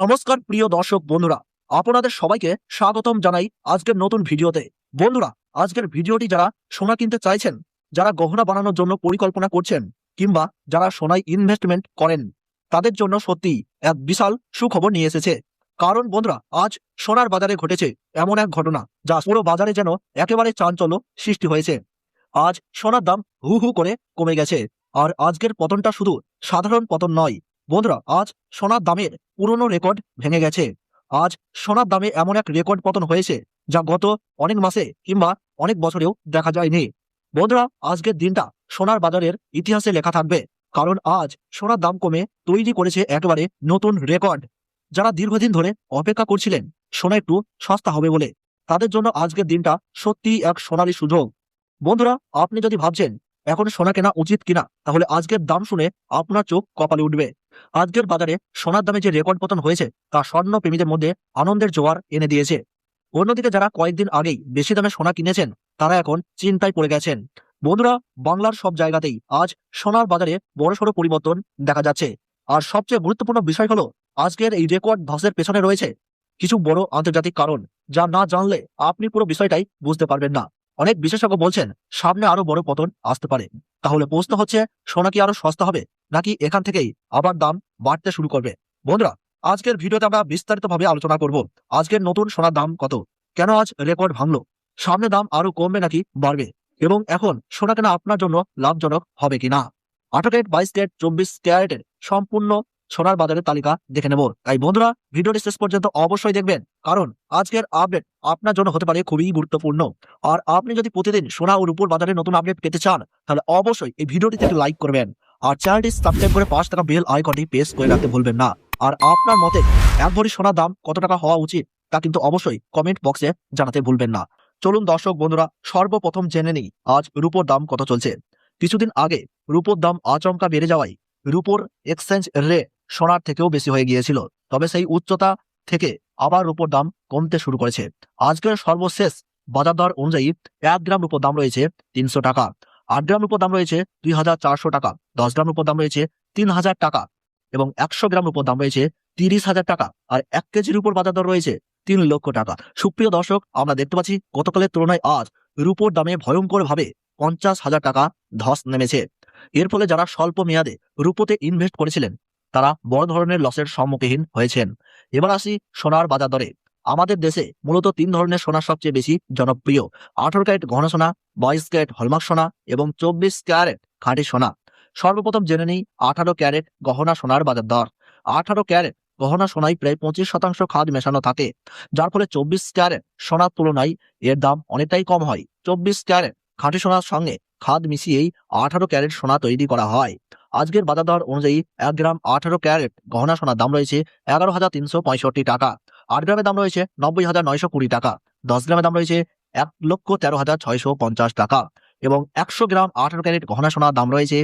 নমস্কার প্রিয় দর্শক বন্ধুরা, আপনাদের সবাইকে স্বাগতম জানাই আজকের নতুন ভিডিওতে। বন্ধুরা, আজকের ভিডিওটি যারা সোনা কিনতে চাইছেন, যারা গহনা বানানোর জন্য পরিকল্পনা করছেন, কিংবা যারা সোনায় ইনভেস্টমেন্ট করেন, তাদের জন্য সত্যি এক বিশাল সুখবর নিয়ে এসেছে। কারণ বন্ধুরা, আজ সোনার বাজারে ঘটেছে এমন এক ঘটনা, যা পুরো বাজারে যেন একেবারে চাঞ্চল্য সৃষ্টি হয়েছে। আজ সোনার দাম হু হু করে কমে গেছে, আর আজকের পতনটা শুধু সাধারণ পতন নয় বন্ধুরা, আজ সোনার দামের পুরনো রেকর্ড ভেঙে গেছে। আজ সোনার দামে এমন এক রেকর্ড পতন হয়েছে, যা গত অনেক মাসে কিংবা অনেক বছরেও দেখা যায়নি। বন্ধুরা, আজকের দিনটা সোনার বাজারের ইতিহাসে লেখা থাকবে, কারণ আজ সোনার দাম কমে তৈরি করেছে একেবারে নতুন রেকর্ড। যারা দীর্ঘদিন ধরে অপেক্ষা করছিলেন, সোনা একটু সস্তা হবে বলে, তাদের জন্য আজকের দিনটা সত্যিই এক সোনালী সুযোগ। বন্ধুরা, আপনি যদি ভাবছেন, এখন সোনা কেনা উচিত কিনা, তাহলে আজকের দাম শুনে আপনার চোখ কপালে উঠবে। আজকের বাজারে সোনার দামে যে রেকর্ড পতন হয়েছে, তা স্বর্ণ প্রেমীদের মধ্যে আনন্দের জোয়ার এনে দিয়েছে। অন্যদিকে যারা কয়েকদিন আগেই বেশি দামে সোনা কিনেছেন, তারা এখন চিন্তায় পড়ে গেছেন। বন্ধুরা, বাংলার সব জায়গাতেই আজ সোনার বাজারে বড়সড় পরিবর্তন দেখা যাচ্ছে। আর সবচেয়ে গুরুত্বপূর্ণ বিষয় হলো, আজকের এই রেকর্ড ধসের পেছনে রয়েছে কিছু বড় আন্তর্জাতিক কারণ, যা না জানলে আপনি পুরো বিষয়টাই বুঝতে পারবেন না। অনেক বিশেষজ্ঞ বলছেন, সামনে আরও বড় পতন আসতে পারে। তাহলে প্রশ্ন হচ্ছে, সোনা কি আরও সস্তা হবে? নাকি এখান থেকেই আবার দাম বাড়তে শুরু করবে? বন্ধুরা, আজকের ভিডিওতে আমরা বিস্তারিতভাবে আলোচনা করব আজকের নতুন সোনার দাম কত? কেন আজ রেকর্ড ভাঙলো? সামনে দাম আরও কমবে নাকি বাড়বে? এবং এখন সোনা কেনা আপনার জন্য লাভজনক হবে কিনা? আঠারো ক্যারেট বাইশ ক্যারেট, চব্বিশ ক্যারেটের সম্পূর্ণ সোনার বাজারের তালিকা দেখে নেব। তাই বন্ধুরা, ভিডিওটি শেষ পর্যন্ত অবশ্যই দেখবেন, কারণ আজকের আপডেট আপনার জন্য হতে পারে খুবই গুরুত্বপূর্ণ। আর আপনি যদি প্রতিদিন সোনা ও রূপোর বাজারে নতুন আপডেট পেতে চান, তাহলে অবশ্যই এই ভিডিওটিতে একটি লাইক করবেন। আর চ্যানেলটি সাবস্ক্রাইব করে পাঁচ টাকা বেল আইকনটি প্রেস করে রাখতে ভুলবেন না। আর আপনার মতে এক ভরি সোনার দাম কত টাকা হওয়া উচিত, তা কিন্তু অবশ্যই কমেন্ট বক্সে জানাতে ভুলবেন না। চলুন দর্শক বন্ধুরা, সর্বপ্রথম জেনে নিই, আজ রূপোর দাম কত চলছে। কিছুদিন আগে রূপোর দাম আচমকা বেড়ে যাওয়ায় রূপোর এক্সচেঞ্জ রে সোনার থেকেও বেশি হয়ে গিয়েছিল, তবে সেই উচ্চতা থেকে আবার রূপোর দাম কমতে শুরু করেছে। আজকের সর্বশেষ বাজার দর অনুযায়ী এক গ্রাম রূপোর দাম রয়েছে তিনশো টাকা। আট গ্রাম রূপোর দাম রয়েছে দুই হাজার চারশো টাকা, দশ গ্রাম রূপোর দাম রয়েছে তিন হাজার টাকা এবং একশো গ্রাম রূপোর দাম রয়েছে তিরিশ হাজার টাকা আর এক কেজির উপর বাজার দর রয়েছে তিন লক্ষ টাকা। সুপ্রিয় দর্শক, আমরা দেখতে পাচ্ছি গতকালের তুলনায় আজ রূপোর দামে ভয়ঙ্কর ভাবে পঞ্চাশ হাজার টাকা ধস নেমেছে। এর ফলে যারা স্বল্প মেয়াদে রূপোতে ইনভেস্ট করেছিলেন, তারা বড় ধরনের লসের সম্মুখীন হয়েছেন। এবার আসি সোনার বাজার দরে। আমাদের দেশে মূলত তিন ধরনের সোনা সবচেয়ে বেশি জনপ্রিয়। আঠারো ক্যারেট ঘন সোনা, বাইশ ক্যারেট হলমার্ক সোনা এবং চব্বিশ ক্যারেট খাঁটি সোনা। সর্বপ্রথম জেনে নিই আঠারো ক্যারেট গহনা সোনার বাজার দর। আঠারো ক্যারেট গহনা সোনায় প্রায় পঁচিশ শতাংশ খাদ মেশানো থাকে, যার ফলে চব্বিশ ক্যারেট সোনার তুলনায় এর দাম অনেকটাই কম হয়। চব্বিশ ক্যারেট খাঁটি সোনার সঙ্গে খাদ মিশিয়েই আঠারো ক্যারেট সোনা তৈরি করা হয়। আজকের বাজার দর অনুযায়ী এক গ্রাম আঠারো ক্যারেট গহনা সোনার দাম রয়েছে এগারো হাজার তিনশো পঁয়ষট্টি টাকা। আট গ্রামের দাম রয়েছে নব্বই হাজার নয়শো কুড়ি টাকা, দশ গ্রামের দাম রয়েছে এক লক্ষ তেরো হাজার ছয়শো পঞ্চাশ টাকা এবং একশো গ্রাম আঠারো ক্যারেট গহনা সোনার দাম রয়েছে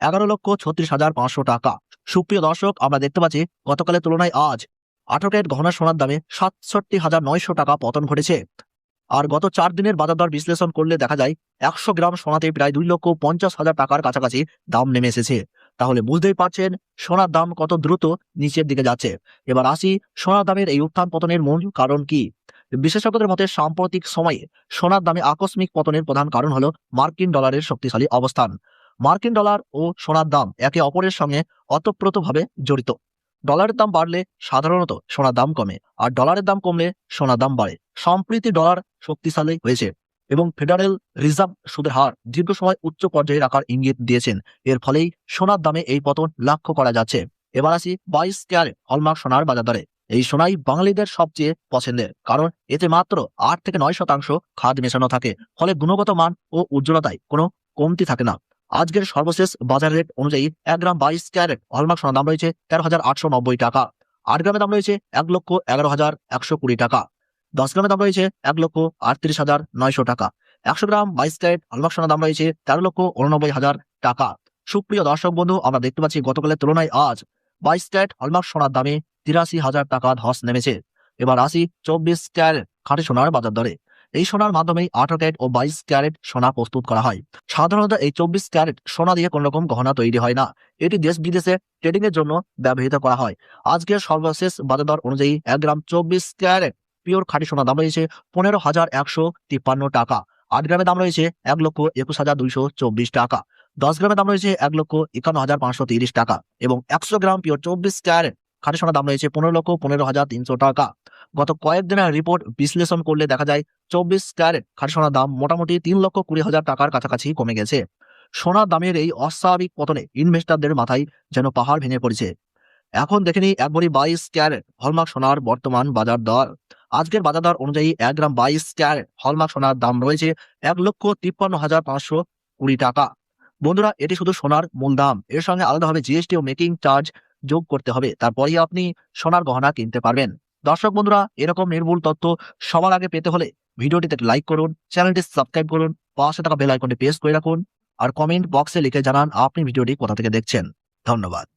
এগারো লক্ষ ছত্রিশ হাজার পাঁচশো টাকা। সুপ্রিয় দর্শক, আমরা দেখতে পাচ্ছি গতকালের তুলনায় আজ আঠারো ক্যারেট গহনা সোনার দামে সাতষট্টি হাজার নয়শো টাকা পতন ঘটেছে। আর গত চার দিনের বাজার দর বিশ্লেষণ করলে দেখা যায় একশো গ্রাম সোনাতে প্রায় দুই লক্ষ পঞ্চাশ হাজার টাকার কাছাকাছি দাম নেমে এসেছে। তাহলে বুঝতেই পারছেন সোনার দাম কত দ্রুত নিচের দিকে যাচ্ছে। এবার আসি সোনার দামের এই উত্থান পতনের মূল কারণ কি? বিশেষজ্ঞদের মতে সাম্প্রতিক সময়ে সোনার দামে আকস্মিক পতনের প্রধান কারণ হলো মার্কিন ডলারের শক্তিশালী অবস্থান। মার্কিন ডলার ও সোনার দাম একে অপরের সঙ্গে অতপ্রতভাবে জড়িত। ডলারের দাম বাড়লে সাধারণত সোনার দাম কমে, আর ডলারের দাম কমলে সোনার দাম বাড়ে। সম্প্রতি ডলার শক্তিশালী হয়েছে। এবং ফেডারেল রিজার্ভ সুদের হার দীর্ঘ সময় উচ্চ পর্যায়ে রাখার ইঙ্গিত দিয়েছেন। এর ফলেই সোনার দামে এই পতন লক্ষ্য করা যাচ্ছে। এবার আসি বাইশ ক্যারেট হলমার্ক সোনার বাজার দরে এই সোনাই বাঙালিদের সবচেয়ে পছন্দের, কারণ এতে মাত্র আট থেকে নয় শতাংশ খাদ মেশানো থাকে, ফলে গুণগত মান ও উজ্জ্বলতায় কোনো কমতি থাকে না। আজকের সর্বশেষ বাজার রেট অনুযায়ী এক গ্রাম বাইশ ক্যারেট হলমার্ক সোনার দাম রয়েছে তেরো হাজার আটশো নব্বই টাকা। আট গ্রামের দাম রয়েছে এক লক্ষ এগারো হাজার একশো কুড়ি টাকা। দশ গ্রামের দাম রয়েছে এক লক্ষ আটত্রিশ হাজার নয়শো টাকা। একশো গ্রাম বাইশ ক্যারেট হলমার্ক সোনার দাম রয়েছে তেরো লক্ষ উননব্বই হাজার টাকা। সুপ্রিয় দর্শক বন্ধু, আমরা দেখতে পাচ্ছি গতকালের তুলনায় আজ বাইশ ক্যারেট হলমার্ক সোনার দামে তিরাশি হাজার টাকা ধস নেমেছে। এবার আসি চব্বিশ ক্যারেট খাঁটি সোনার বাজার দরে। এই সোনার মাধ্যমেই আঠারো ক্যারেট ও বাইশ ক্যারেট সোনা প্রস্তুত করা হয়। সাধারণত এই চব্বিশ ক্যারেট সোনা দিয়ে কোনো রকম গহনা তৈরি হয় না। এটি দেশ বিদেশে ট্রেডিং এর জন্য ব্যবহৃত করা হয়। আজকের সর্বশেষ বাজার দর অনুযায়ী এক গ্রাম চব্বিশ ক্যারেট পিওর খাঁটি সোনা। দাম রয়েছে পনেরো হাজার একশো তিপ্পান্ন টাকা। আট গ্রামের দাম রয়েছে এক লক্ষ একুশ হাজার দুইশো চব্বিশ টাকা। দশ গ্রামের দাম রয়েছে এক লক্ষ একান্ন হাজার পাঁচশো তিরিশ টাকা এবং একশো গ্রাম পিওর চব্বিশ ক্যারেট খাঁটি সোনার দাম রয়েছে পনেরো লক্ষ পনেরো হাজার তিনশো টাকা। গত কয়েকদিনের রিপোর্ট বিশ্লেষণ করলে দেখা যায় চব্বিশ ক্যারেট খাঁটি সোনার দাম মোটামুটি তিন লক্ষ কুড়ি হাজার টাকার কাছাকাছি কমে গেছে। সোনার দামের এই অস্বাভাবিক পতনে ইনভেস্টারদের মাথায় যেন পাহাড় ভেঙে পড়েছে। এখন দেখে নিই একবারই বাইশ ক্যারেট হলমার্ক সোনার বর্তমান বাজার দর। আজকের বাজার দর অনুযায়ী এক গ্রাম বাইশ ক্যারেট, হলমার্ক সোনার দাম রয়েছে এক লক্ষ তিপ্পান্ন হাজার পাঁচশো কুড়ি টাকা। বন্ধুরা, এটি শুধু সোনার মূল দাম। এর সঙ্গে আলাদাভাবে জিএসটি ও মেকিং চার্জ যোগ করতে হবে। তারপরেই আপনি সোনার গহনা কিনতে পারবেন। দর্শক বন্ধুরা, এরকম নির্ভুল তথ্য সবার আগে পেতে হলে ভিডিওটিতে লাইক করুন চ্যানেলটি সাবস্ক্রাইব করুন, পাশে থাকা বেল আইকনটি প্রেস করে রাখুন, আর কমেন্ট বক্সে লিখে জানান আপনি ভিডিওটি কোথা থেকে দেখছেন। ধন্যবাদ।